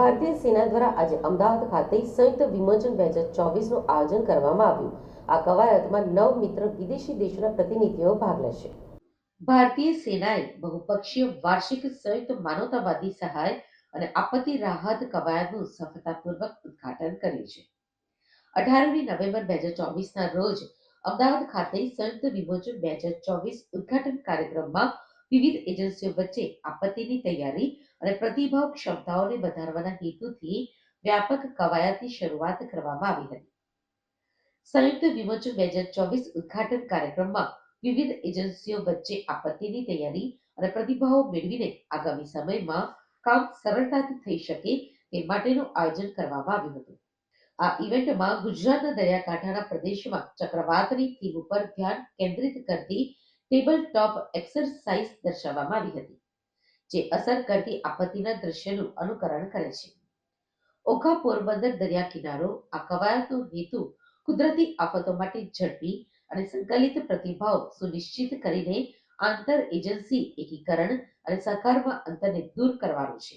ભારતીય સેના દ્વારા આજે અમદાવાદ ખાતે સંયુક્ત વિમોચન બે હજાર ચોવીસનું આયોજન કરવામાં આવ્યું. આ કવાયતમાં નવ મિત્ર વિદેશી દેશોના પ્રતિનિધિઓ ભાગ લેશે. ભારતીય સેનાએ બહુપક્ષીય વાર્ષિક સંયુક્ત માનવતાવાદી સહાય અને આપત્તિ રાહત કવાયતનું સફળતાપૂર્વક ઉદ્ઘાટન કર્યું છે. અઢારમી નવેમ્બર બે હજાર ચોવીસના રોજ અમદાવાદ ખાતે સંયુક્ત વિમોચન બે હજાર ચોવીસ ઉદ્ઘાટન કાર્યક્રમમાં વિવિધ એજન્સીઓ વચ્ચે આપત્તિની તૈયારી અને પ્રતિભાવ ક્ષમતાઓને વધારવાના હેતુથી વ્યાપક કવાયતની શરૂઆત કરવામાં આવી હતી. સંયુક્ત વિમોચન બે હજાર ચોવીસ ઉદઘાટન કાર્યક્રમમાં વિવિધ એજન્સીઓ વચ્ચે આપત્તિની તૈયારી અને પ્રતિભાવો મેળવીને આગામી સમયમાં કામ સરળતાથી થઈ શકે તે માટેનું આયોજન કરવામાં આવ્યું હતું. આ ઇવેન્ટમાં ગુજરાતના દરિયાકાંઠાના પ્રદેશમાં ચક્રવાતની થીમ ઉપર ધ્યાન કેન્દ્રિત કરતી ટેબલ ટોપ એક્સરસાઇઝ દર્શાવવામાં આવી હતી, જે અસર કરતી આપત્તિના દ્રશ્યનું અનુકરણ કરે છે. ઓખા પોરબંદર દરિયા કિનારો, આ કવાયતનો હેતુ કુદરતી આફતો માટે ઝડપી અને સંકલિત પ્રતિભાવ સુનિશ્ચિત કરીને આંતર એજન્સી એકીકરણ અને સહકારમાં અંતરને દૂર કરવાનું છે.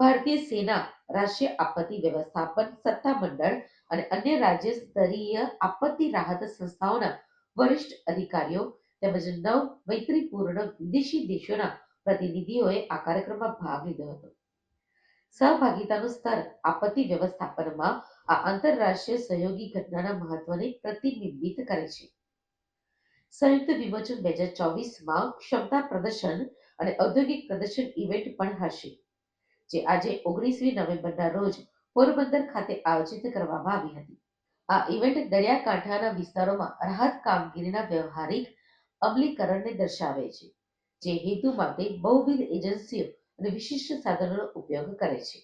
ભારતીય સેના, રાષ્ટ્રીય આપત્તિ વ્યવસ્થાપન સત્તા મંડળ અને અન્ય રાજ્ય સ્તરીય આપત્તિ રાહત સંસ્થાઓના વરિષ્ઠ અધિકારીઓ તેમજ નવ મૈત્રીપૂર્ણ વિદેશી દેશોના પ્રતિનિધિઓએ આ કાર્યક્રમમાં ભાગ લીધો હતો. સહભાગિતાનું સ્તર આપત્તિ વ્યવસ્થાપનમાં આ આંતરરાષ્ટ્રીય સહયોગી ઘટનાના મહત્વને પ્રતિબિંબિત કરે છે. સંયુક્ત વિમોચન બે હજાર ચોવીસમાં ક્ષમતા પ્રદર્શન અને ઔદ્યોગિક પ્રદર્શન ઇવેન્ટ પણ હશે, જે આજે ઓગણીસમી નવેમ્બરના રોજ પોરબંદર ખાતે આયોજિત કરવામાં આવી હતી. આ ઇવેન્ટ દરિયાકાંઠાના વિસ્તારોમાં રાહત કામગીરીના વ્યવહારિક અમલીકરણને દર્શાવે છે જે હેતુ માટે બહુવિધ એજન્સીઓ અને વિશિષ્ટ સાધનોનો ઉપયોગ કરે છે.